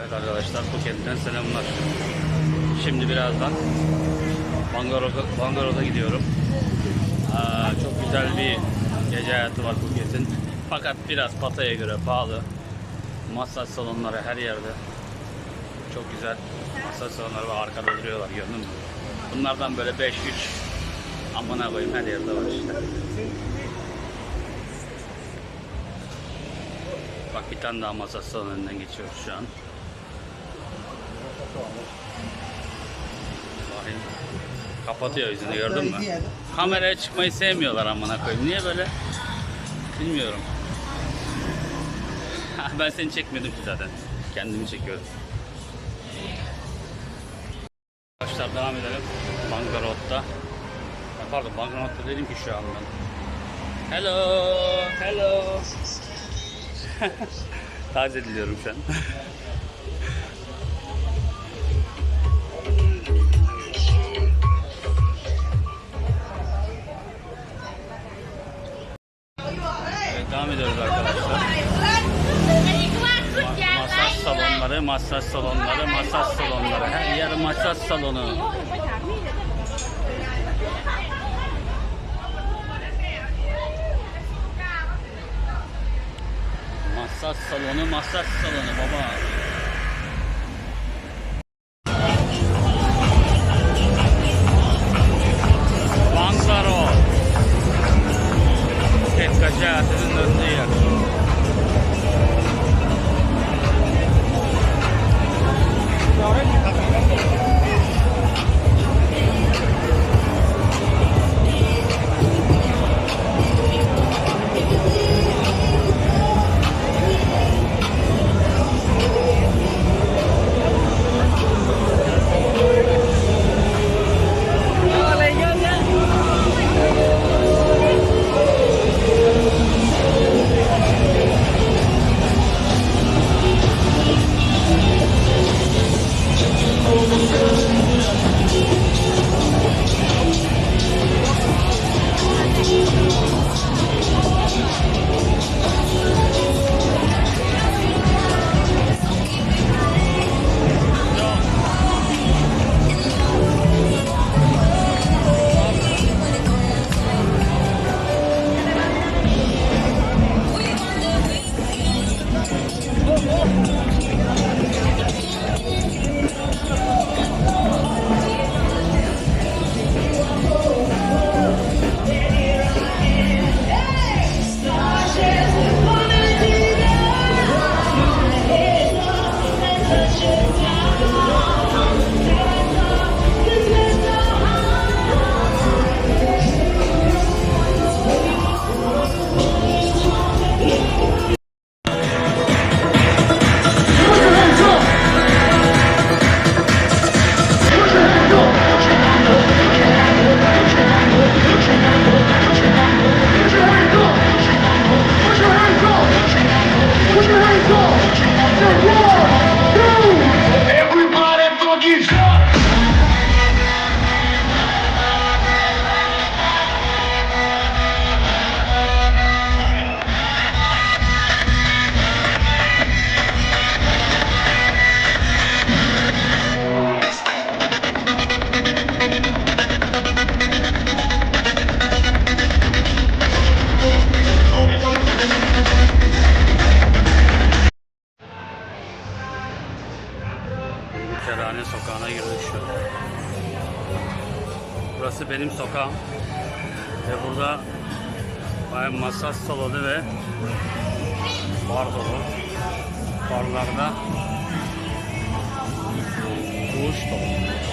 Evet arkadaşlar Phuket'ten selamlar. Şimdi birazdan Bangalore'da gidiyorum. Aa, çok güzel bir gece hayatı var Phuket'in. Fakat biraz Pattaya'ya göre pahalı. Masaj salonları her yerde. Çok güzel masaj salonları var. Arkada duruyorlar gördün mü? Bunlardan böyle 5 3 amına koyayım her yerde var işte. Bak bir tane daha masaj salonu önünden geçiyoruz şu an. Bakayım. Kapatıyor yüzünü gördün mü? Kameraya çıkmayı sevmiyorlar amına koyayım. Niye böyle? Bilmiyorum. ben seni çekmedim ki zaten. Kendimi çekiyorum. Arkadaşlar devam edelim. Bangalot'ta. Ha, Pardon Bangalot'ta dedim ki şu an ben. Hello, hello. Taze diliyorum şu an. ediyoruz arkadaşlar. Ma- masaj salonları, masaj salonları, masaj salonları. Her yer masaj salonu. Masaj salonu, masaj salonu baba. Benim sokağım. Ve burada bayağı masaj salonu ve bar dolu. Barlarda duş dolu.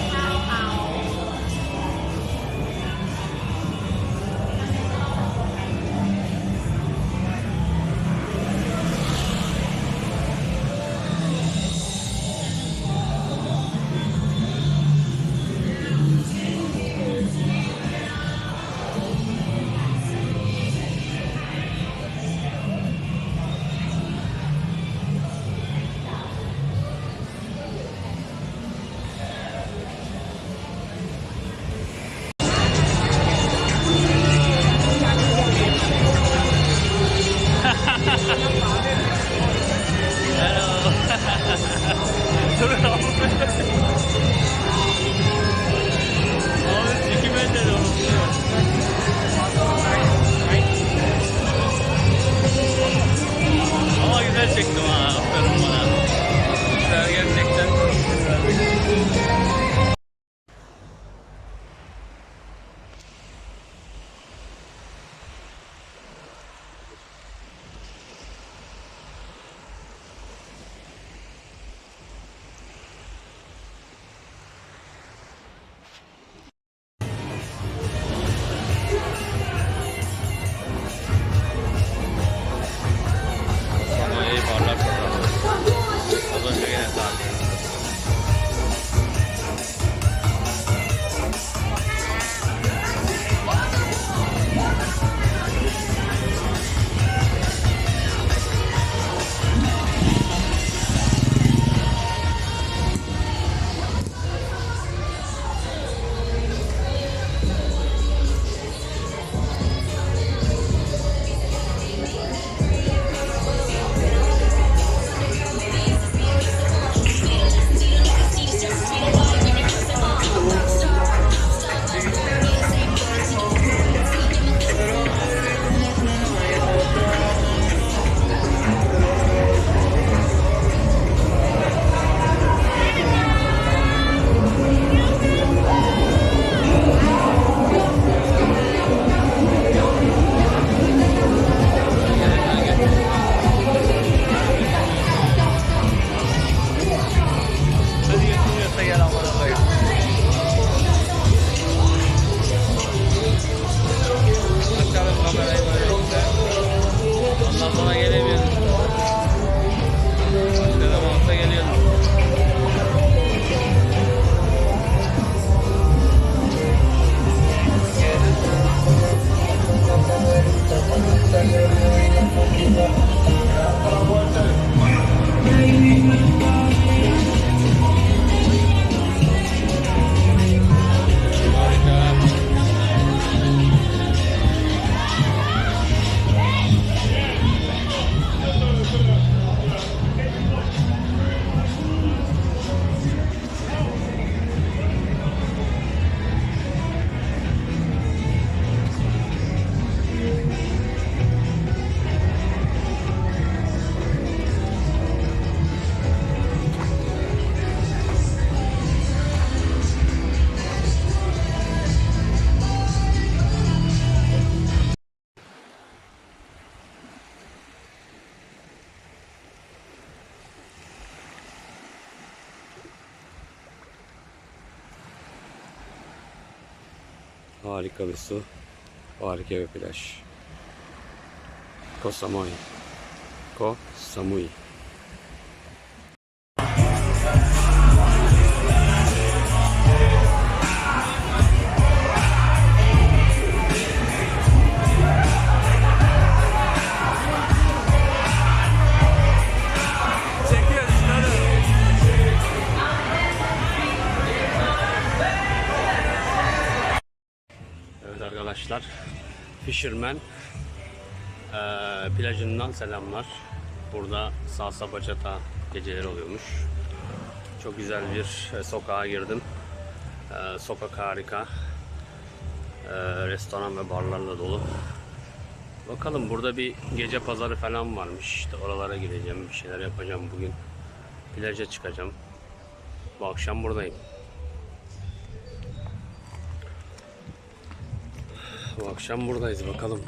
Harika bir su. Harika bir plaj. Koh Samui. Koh Samui. Arkadaşlar, Fisherman eee, plajından selamlar. Burada salsa bachata geceleri oluyormuş. Çok güzel bir e, sokağa girdim. Eee, sokak harika. Eee, restoran ve barlarla dolu. Bakalım burada bir gece pazarı falan varmış. İşte oralara gideceğim, bir şeyler yapacağım bugün. Plaja çıkacağım. Bu akşam buradayım. Bu akşam buradayız bakalım.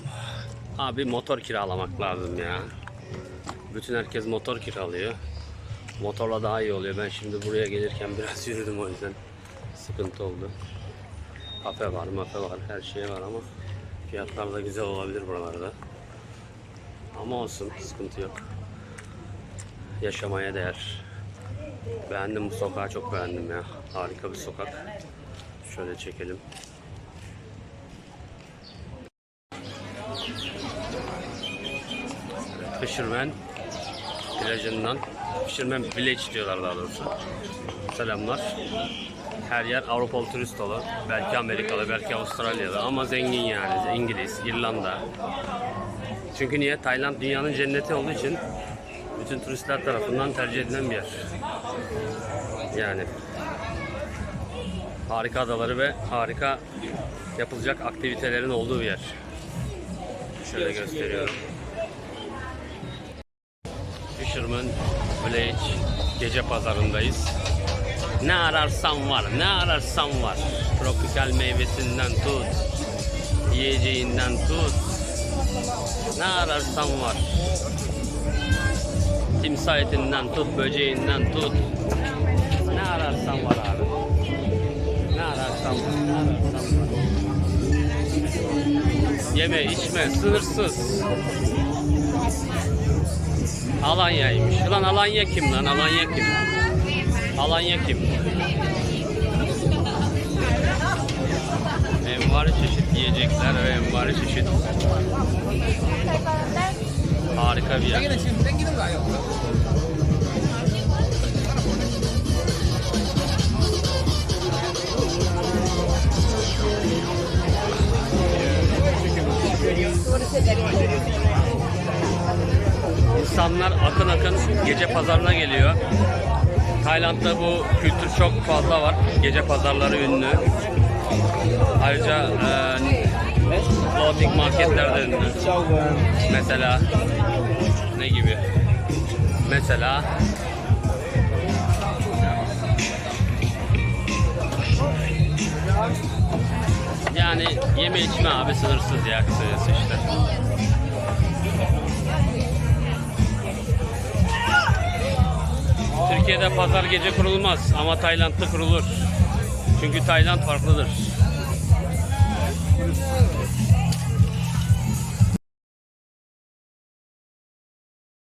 Abi motor kiralamak lazım ya. Bütün herkes motor kiralıyor. Motorla daha iyi oluyor. Ben şimdi buraya gelirken biraz yürüdüm o yüzden sıkıntı oldu. Kafe var, mafe var, her şey var ama fiyatlar da güzel olabilir buralarda. Ama olsun, sıkıntı yok. Yaşamaya değer. Beğendim bu sokağı çok beğendim ya. Harika bir sokak. Şöyle çekelim. Fisherman plajından Fisherman Village diyorlar daha doğrusu. Selamlar. Her yer Avrupalı turist dolu. Belki Amerikalı, belki Avustralyalı ama zengin yani. İngiliz, İrlanda. Çünkü niye? Tayland dünyanın cenneti olduğu için bütün turistler tarafından tercih edilen bir yer. Yani harika adaları ve harika yapılacak aktivitelerin olduğu bir yer. Şöyle gösteriyorum. Fisherman Village gece pazarındayız. Ne ararsan var, ne ararsan var. Tropikal meyvesinden tut, yiyeceğinden tut. Ne ararsan var. Timsah etinden tut, böceğinden tut. Ne ararsan var abi. Ne ararsan var, ne ararsan var. Yeme, içme, sınırsız. Alanya'ymış. Lan Alanya kim lan? Alanya kim? Alanya kim? Envari çeşit yiyecekler ve envari çeşit harika bir yer. İnsanlar akın akın gece pazarına geliyor. Tayland'da bu kültür çok fazla var. Gece pazarları ünlü. Ayrıca e, floating marketler de ünlü. Mesela ne gibi? Mesela yani yeme içme abi sınırsız ya kısacası işte. Türkiye'de pazar gece kurulmaz ama Tayland'da kurulur. Çünkü Tayland farklıdır.